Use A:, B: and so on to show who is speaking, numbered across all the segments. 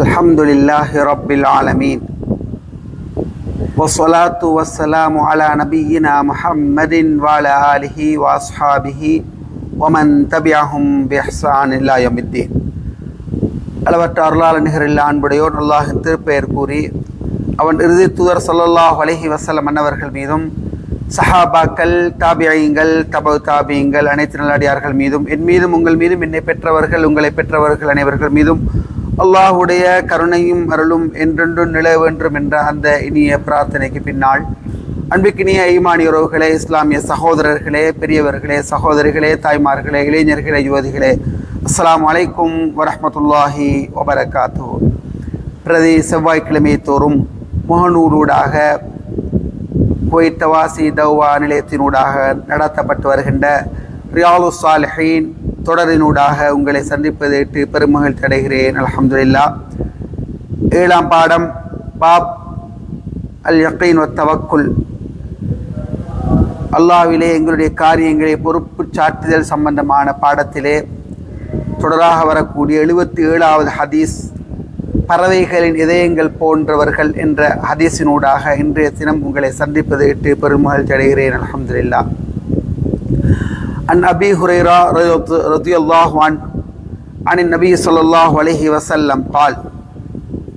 A: الحمد لله رب العالمين والصلاة والسلام على نبينا محمد وعلى آله وأصحابه ومن تبعهم بإحسان إلى يوم الدين அளவற்ற அருளாள நிகரில் அன்புடையோர் அல்லாஹின் திருப்பெயர் கூறி அவன் இறுதி தூதர் ஸல்லல்லாஹு அலைஹி வஸல்லம் அன்னவர்கள் மீதும் சஹாபாக்கள் தாபியங்கள் தபு தாபியங்கள் அனைத்து நல்லடியார்கள் மீதும் என் மீதும் உங்கள் மீதும் என்னை பெற்றவர்கள் உங்களை பெற்றவர்கள் அனைவர்கள் மீதும் அல்லாஹுடைய கருணையும் அருளும் என்றென்றும் நில வேண்டும் என்ற அந்த இனிய பிரார்த்தனைக்கு பின்னால் அன்பிக்கினிய ஈமானி உறவுகளே இஸ்லாமிய சகோதரர்களே பெரியவர்களே சகோதரிகளே தாய்மார்களே இளைஞர்களே யுவதிகளே அஸ்லாம் அலைக்கும் வரமத்துல்லாஹி வபரகாத்து பிரதி செவ்வாய்க்கிழமை தோறும் முகநூலூடாக குவைத்தவாசி தௌவா நிலையத்தினூடாக நடத்தப்பட்டு வருகின்ற ரியாலு சாலிஹீன் தொடரினூடாக உங்களை சந்திப்பதற்கு பெருமகிழ்ச்சி அடைகிறேன். அல்ஹம்துலில்லா. ஏழாம் பாடம் பாப் அல் யக்கீன் தவக்குல். அல்லாவிலே எங்களுடைய காரியங்களை பொறுப்பு சாட்டுதல் சம்பந்தமான பாடத்திலே தொடராக வரக்கூடிய எழுபத்தி ஏழாவது ஹதீஸ் பறவைகளின் இதயங்கள் போன்றவர்கள் என்ற ஹதீஸினூடாக இன்றைய தினம் உங்களை சந்திப்பது இட்டு பெருமகிழ்ச்சி அடைகிறேன். அலமதுல்லா அன் அபி ஹுரைரா ரதி அல்லாஹ் வான் அனின் நபி சொல்லாஹ் அலஹி வசல்லம் பால்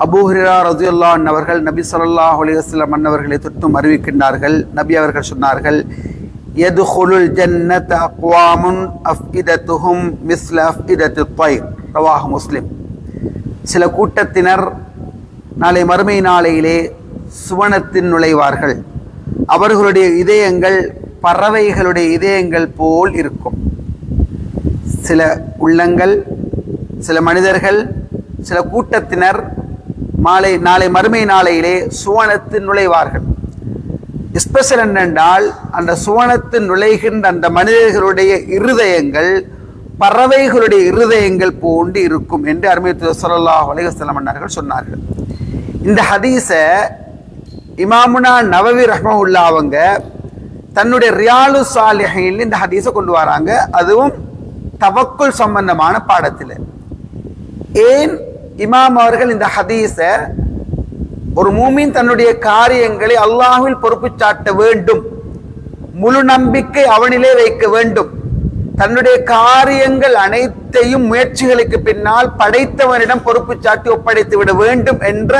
A: அபூ ஹுரைரா ரதி அல்லான் அவர்கள் நபி சொல்லாஹ் அலி வசல்லம் அன்னவர்களை தொட்டும் அறிவிக்கின்றார்கள். நபி அவர்கள் சொன்னார்கள் எதுஹுலுல் ஜன்னத் அக்வாமுன் அஃஇதத்துஹும் மிஸ்ல அஃஇதத்து தைர். ரவாஹ் முஸ்லிம். சில கூட்டத்தினர் நாளை மறுமை நாளையிலே சுவனத்தின் நுழைவார்கள். அவர்களுடைய இதயங்கள் பறவைகளுடைய இதயங்கள் போல் இருக்கும். சில உள்ளங்கள் சில மனிதர்கள் சில கூட்டத்தினர் மாலை நாளை மறுமை நாளையிலே சுவனத்தில் நுழைவார்கள். எஸ்பெஷல் என்னென்றால் அந்த சுவனத்தில் நுழைகின்ற அந்த மனிதர்களுடைய இருதயங்கள் பறவைகளுடைய இருதயங்கள் போன்று இருக்கும் என்று அருமையத்து சொல்லல்லாஹ் அலைவசல்லம் அண்ணார்கள் சொன்னார்கள். இந்த ஹதீஸை இமாமுனா நவவி ரஹ்மவுல்லா அவங்க தன்னுடைய ரியாலு சாலிஹில் இந்த ஹதீஸை கொண்டு வராங்க. அதுவும் தவக்குள் சம்பந்தமான பாடத்தில். ஏன் இமாம் அவர்கள் இந்த ஹதீஸை ஒரு மூமின் தன்னுடைய காரியங்களை அல்லாஹில் பொறுப்பு சாட்ட வேண்டும் முழு நம்பிக்கை அவனிலே வைக்க வேண்டும் தன்னுடைய காரியங்கள் அனைத்தையும் முயற்சிகளுக்கு பின்னால் படைத்தவனிடம் பொறுப்பு சாட்டி ஒப்படைத்து விட வேண்டும் என்ற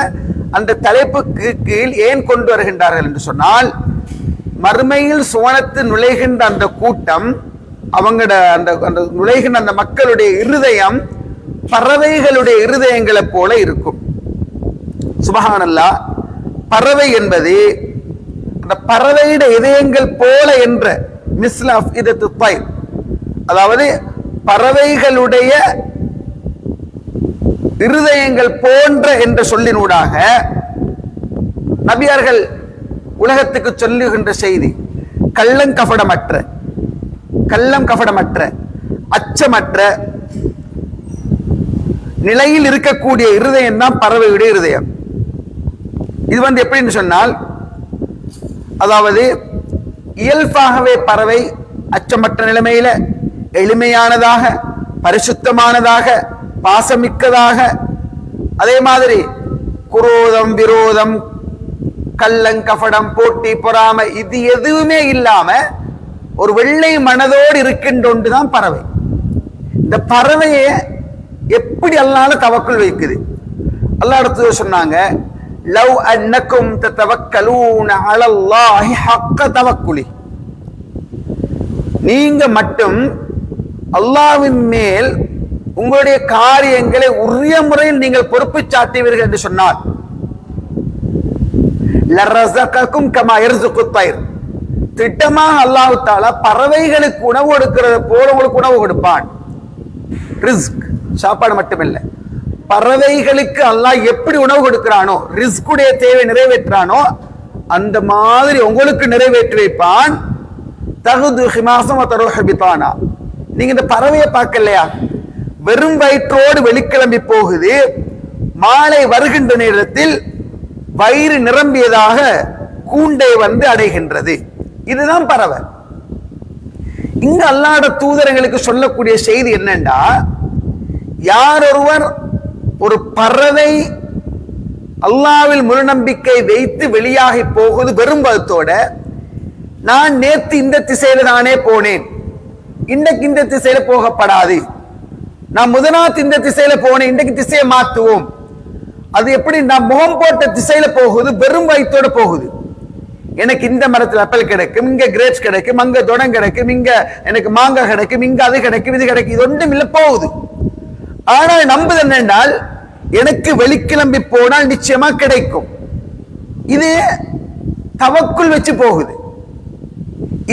A: அந்த தலைப்புக்கு கீழ் ஏன் கொண்டு வருகின்றார்கள் என்று சொன்னால் மறுமையில் சுவனத்து நுழைகின்ற அந்த கூட்டம் அவங்களோட அந்த அந்த நுழைகின்ற அந்த மக்களுடைய இருதயம் பறவைகளுடைய இருதயங்களை போல இருக்கும். சுபகானல்லா பறவை என்பது அந்த பறவையுடைய இதயங்கள் போல என்ற மிஸ்லாஃப் இதத்து பயிர் அதாவது பறவைகளுடைய இருதயங்கள் போன்ற என்ற சொல்லினூடாக நபியார்கள் உலகத்துக்கு சொல்லுகின்ற செய்தி கள்ளம் கபடமற்ற கள்ளம் கபடமற்ற அச்சமற்ற நிலையில் இருக்கக்கூடிய இருதயம் தான் பறவையுடைய இருதயம். இது வந்து எப்படின்னு சொன்னால் அதாவது இயல்பாகவே பறவை அச்சமற்ற நிலைமையில எளிமையானதாக பரிசுத்தமானதாக பாசமிக்கதாக அதே மாதிரி குரோதம் விரோதம் கள்ளங்கபடம் போட்டி பொறாமை இது எதுவுமே இல்லாம ஒரு வெள்ளை மனதோடு இருக்கின்ற தான் பறவை. இந்த பறவையை எப்படி அல்லால தவக்குள் வைக்குது? அல்லா இடத்துல சொன்னாங்க லவ் அன்னக்கும் தவக்கலூன அலல்லாஹி ஹக்க தவக்குலி. நீங்க மட்டும் அல்லாவின் மேல் உங்களுடைய காரியங்களை உரிய முறையில் நீங்கள் பொறுப்பு சாட்டுவீர்கள் என்று சொன்னால் திட்டமாக அல்லாஹு தாலா பறவைகளுக்கு உணவு கொடுக்கிறது போல உங்களுக்கு உணவு கொடுப்பான். ரிஸ்க். சாப்பாடு மட்டுமில்லை. பறவைகளுக்கு அல்லாஹ் எப்படி உணவு கொடுக்கிறானோ ரிஸ்குடைய தேவை நிறைவேற்றானோ அந்த மாதிரி உங்களுக்கு நிறைவேற்றி வைப்பான் தகுது ஹிமாசம் தரோஹபித்தானா நீங்க இந்த பறவையை பார்க்கலையா? வெறும் வயிற்றோடு வெளிக்கிளம்பி போகுது. மாலை வருகின்ற நேரத்தில் வயிறு நிரம்பியதாக கூண்டை வந்து அடைகின்றது. இதுதான் பறவை. இங்க அல்லாட தூதரங்களுக்கு சொல்லக்கூடிய செய்தி என்னன்னா யார் ஒருவர் ஒரு பறவை அல்லாவில் முழுநம்பிக்கை வைத்து வெளியாகி போகுது வெறும் பதத்தோட நான் நேத்து இந்த திசையில தானே போனேன். இன்னைக்கு இந்த திசையில போகப்படாது. நான் முதநாத் இந்த திசையில போனேன். இன்றைக்கு திசையை மாத்துவோம் அது எப்படி? நான் முகம் போட்ட திசையில போகுது வெறும் வயிற்றோட போகுது. எனக்கு இந்த மரத்தில் அப்பல் கிடைக்கும் இங்க கிரேப்ஸ் கிடைக்கும் அங்க தொடங்க கிடைக்கும் இங்க எனக்கு மாங்காய் கிடைக்கும் இங்க அது கிடைக்கும் இது கிடைக்கும் இது ஒன்றும் இல்லை போகுது. ஆனால் நம்புது என்னென்றால் எனக்கு வெளிக்கிளம்பி போனால் நிச்சயமா கிடைக்கும். இது தவக்குள் வச்சு போகுது.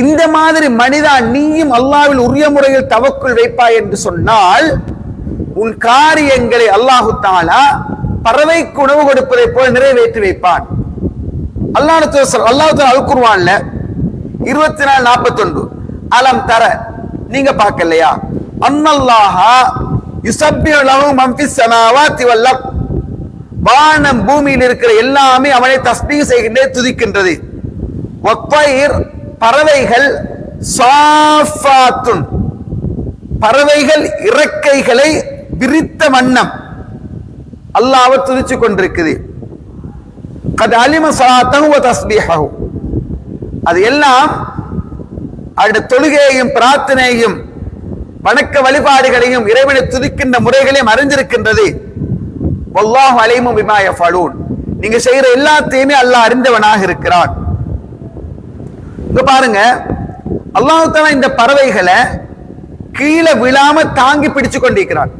A: இந்த மாதிரி மனிதா நீயும் அல்லாவில் உரிய முறையில் தவக்குள் வைப்பாய் என்று சொன்னால் உன் காரியங்களை அல்லாஹு தாலா பறவைக்கு உணவு கொடுப்பதை போல் நிறைவேற்றி வைப்பான். அல்லாஹ் அல்லாஹ் அல் குர்வான்ல இருபத்தி நாலு நாற்பத்தி ஒன்று அலம் தர நீங்க பார்க்கலையா? அன்னல்லாஹா யுசப்பியலவும் மம்பி மன் ஃபிஸ் வானம் பூமியில் இருக்கிற எல்லாமே அவனை தஸ்பீஹ் செய்கின்றே துதிக்கின்றது. ஒப்பயிர் பறவைகள் சாஃபாத்துன். பறவைகள் இறக்கைகளை விரித்த வண்ணம். அல்லாஹ் துதிச்சு கொண்டிருக்குது. கது அலிம சலாத்தஹு வ அது எல்லாம் அவருடைய தொழுகையையும் பிரார்த்தனையையும் வணக்க வழிபாடுகளையும் இறைவனை துதிக்கின்ற முறைகளையும் அறிஞ்சிருக்கின்றது வல்லாஹு அலைமும் விமாய யஃபலூன் நீங்க செய்யற எல்லாத்தையுமே அல்லாஹ் அறிந்தவனாக இருக்கிறான். இங்க பாருங்க அல்லாஹு இந்த பறவைகளை கீழே விழாம தாங்கி பிடிச்சு கொண்டிருக்கிறான்.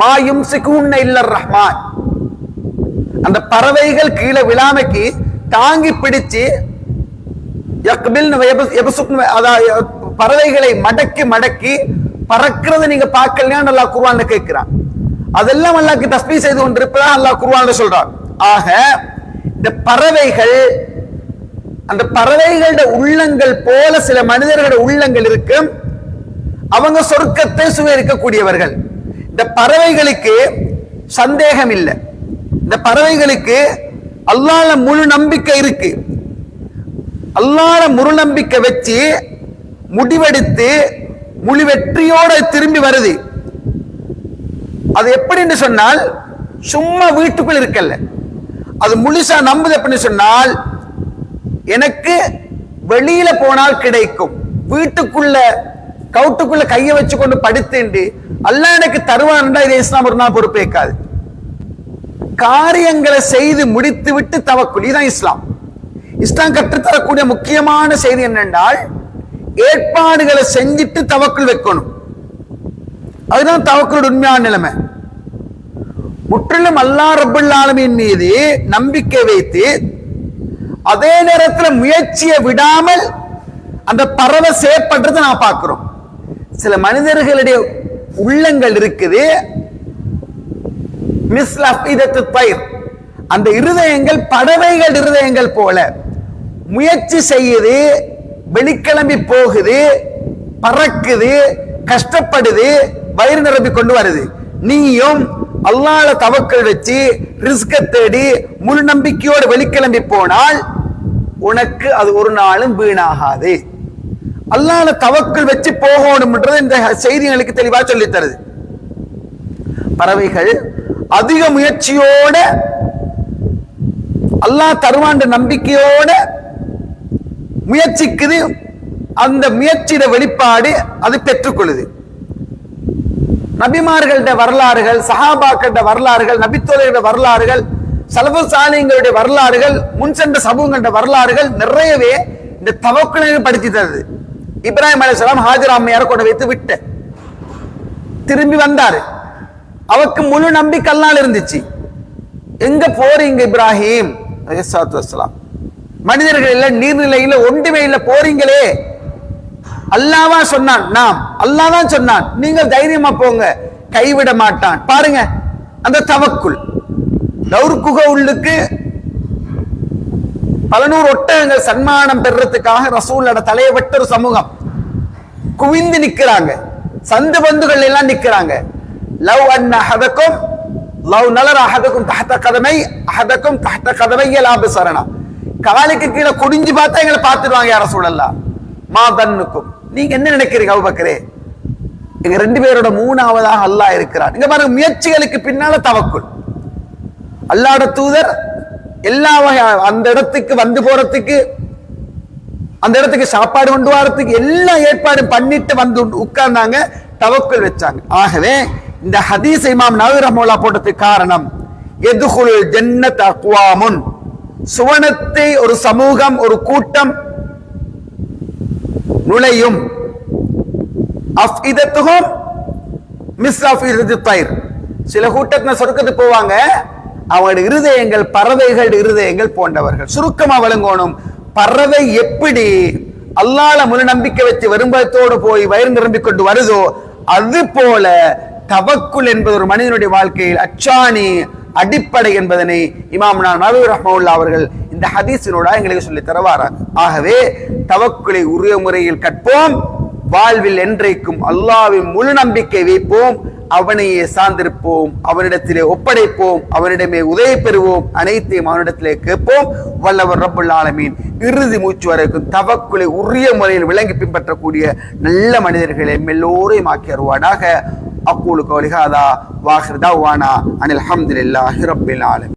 A: மாயும் சிக்குன்ன இல்லர் ரஹ்மான். அந்த பறவைகள் கீழே விழாமைக்கு தாங்கி பிடிச்சு எக்பில் பறவைகளை மடக்கி மடக்கி பறக்கிறத நீங்க பார்க்கலையா அல்லாஹ் குர்ஆன்ல கேட்கிறான். அதெல்லாம் அல்லாக்கு தஸ்மி செய்து கொண்டிருப்பதா அல்லாஹ் குர்ஆன்ல சொல்றான். ஆக இந்த பறவைகள் அந்த பறவைகளோட உள்ளங்கள் போல சில மனிதர்களோட உள்ளங்கள் இருக்கும் அவங்க சொர்க்கத்தை சுவரிக்கக்கூடியவர்கள் இந்த பறவைகளுக்கு சந்தேகம் இல்லை இந்த பறவைகளுக்கு அல்லால முழு நம்பிக்கை இருக்கு. அல்லால முழு நம்பிக்கை வச்சு முடிவெடுத்து முழு வெற்றியோட திரும்பி வருது. அது எப்படின்னு சொன்னால் சும்மா வீட்டுக்குள் இருக்கல்ல. அது முழுசா நம்புது எப்படின்னு சொன்னால் எனக்கு வெளியில போனால் கிடைக்கும். வீட்டுக்குள்ள கவுட்டுக்குள்ள கையை வச்சு கொண்டு படுத்துண்டு அல்லாஹ் எனக்கு தருவான்டா இதை இஸ்லாம் ஒரு நாள் பொறுப்பேற்காது. காரியங்களை செய்து முடித்து விட்டு தவக்குள் இதுதான் இஸ்லாம். இஸ்லாம் கற்றுத்தரக்கூடிய முக்கியமான செய்தி என்னென்றால் ஏற்பாடுகளை செஞ்சுட்டு தவக்குள் வைக்கணும். அதுதான் தவக்குள் உண்மையான நிலைமை. முற்றிலும் அல்லா ரபுல் ஆலமின் மீது நம்பிக்கை வைத்து அதே நேரத்தில் முயற்சியை விடாமல் அந்த பறவை செயற்படுறதை நான் பார்க்கிறோம். சில மனிதர்களுடைய உள்ளங்கள் இருக்குது. பயிர் அந்த இருதயங்கள் பறவைகள் இருதயங்கள் போல. முயற்சி செய்யுது வெளிக்கிளம்பி போகுது பறக்குது கஷ்டப்படுது வயிறு நிரம்பி கொண்டு வருது. நீயும் அல்லாஹ்ல தவக்கல் வச்சு ரிஸ்க தேடி முழு நம்பிக்கையோடு வெளிக்கிளம்பி போனால் உனக்கு அது ஒரு நாளும் வீணாகாது. அல்லாத தவக்கள் வச்சு போகணும்ன்றது இந்த செய்திகளுக்கு தெளிவா சொல்லி தருது. பறவைகள் அதிக முயற்சியோட அல்லாஹ் தருவாண்ட நம்பிக்கையோட முயற்சிக்குது. அந்த முயற்சியிட வெளிப்பாடு அது பெற்றுக்கொள்ளுது. நபிமார்கள வரலாறுகள் சஹாபாக்கள வரலாறுகள் நபித்தோழர்கள வரலாறுகள் செலவு சாலைங்களுடைய வரலாறுகள் முன் சென்ற சமூகங்கள வரலாறுகள் நிறையவே இந்த தவக்குணையை படுத்தி தருது. இப்ராஹிம் அலிஸ்லாம் ஹாஜர் அம்மையார கொண்டு வைத்து விட்ட திரும்பி வந்தாரு. அவருக்கு முழு நம்பிக்கை அல்லாஹ் இருந்துச்சு. எங்க போறீங்க இப்ராஹிம்? அலைஹிஸ்ஸலாத்து மனிதர்கள் இல்ல நீர்நிலையில ஒன்றுமே இல்ல போறீங்களே. அல்லாவா சொன்னான் நாம். அல்லாஹ் தான் சொன்னான் நீங்கள் தைரியமா போங்க. கைவிட மாட்டான். பாருங்க அந்த தவக்குள் நவுர்குக உள்ளுக்கு பல நூறு ஒட்டகங்கள் சன்மானம் பெறுறதுக்காக ரசூலோட தலையை வெட்ட ஒரு சமூகம். குவிந்து நிக்கிறாங்க. சந்து பந்துகள் எல்லாம் நிக்கிறாங்க. லவ் அன் அஹதக்கும் லவ் நலர் அஹதக்கும் தஹத கதமை அஹதக்கும் தஹத கதமை லாபிசரணா காலுக்கு கீழே குடிஞ்சு பார்த்தா எங்களை பார்த்துடுவாங்க யார சூழல்லாம் மா தன்னுக்கும். நீங்க என்ன நினைக்கிறீங்க அபுபக்கரே எங்க ரெண்டு பேரோட மூணாவதாக அல்லாஹ் இருக்கிறார். இங்க பாருங்க முயற்சிகளுக்கு பின்னால தவக்குள். அல்லாட தூதர் எல்லா வகை அந்த இடத்துக்கு வந்து போறதுக்கு அந்த இடத்துக்கு சாப்பாடு கொண்டு வரதுக்கு எல்லா ஏற்பாடும் பண்ணிட்டு வந்து உட்கார்ந்தாங்க தவக்குள் வச்சாங்க. ஆகவே இந்த ஹதீஸ் இமாம் நவி ரமோலா போட்டதுக்கு காரணம் எதுகுல் ஜென்ன தக்குவாமுன் சுவனத்தை ஒரு சமூகம் ஒரு கூட்டம் நுழையும். அஃபிதத்துகும் மிஸ் அஃபிதத்து தயிர் சில கூட்டத்தினர் சொர்க்கத்துக்கு போவாங்க அவங்களோட இருதயங்கள் பறவைகள் இருதயங்கள் போன்றவர்கள். சுருக்கமா விளங்கணும். பறவை எப்படி அல்லால முழு நம்பிக்கை வச்சு வரும்பத்தோடு போய் வயிறு நிரம்பிக் கொண்டு வருதோ அது போல தவக்குள் என்பது ஒரு மனிதனுடைய வாழ்க்கையில் அச்சாணி அடிப்படை என்பதனை இமாம் நபி ரஹ்மவுல்லா அவர்கள் இந்த ஹதீஸினோட எங்களுக்கு சொல்லி தரவாராங்க ஆகவே தவக்குலை உரிய முறையில் கற்போம். வாழ்வில் என்றைக்கும் அல்லாவின் முழு நம்பிக்கை வைப்போம். அவனையே சார்ந்திருப்போம் அவனிடத்திலே ஒப்படைப்போம் அவனிடமே உதவி பெறுவோம். அனைத்தையும் அவனிடத்திலே கேட்போம். வல்லவர் ரப்புல் ஆலமீன் இறுதி மூச்சு வரைக்கும் தவக்குலை உரிய முறையில் விளங்கி பின்பற்றக்கூடிய நல்ல மனிதர்களை எல்லோரையும் ஆக்கி வருவானாக அக்கூலு கௌலிகாதா வாஹிர் அனில் அல்ஹம்துலில்லாஹி ரப்பில் ஆலமீன்.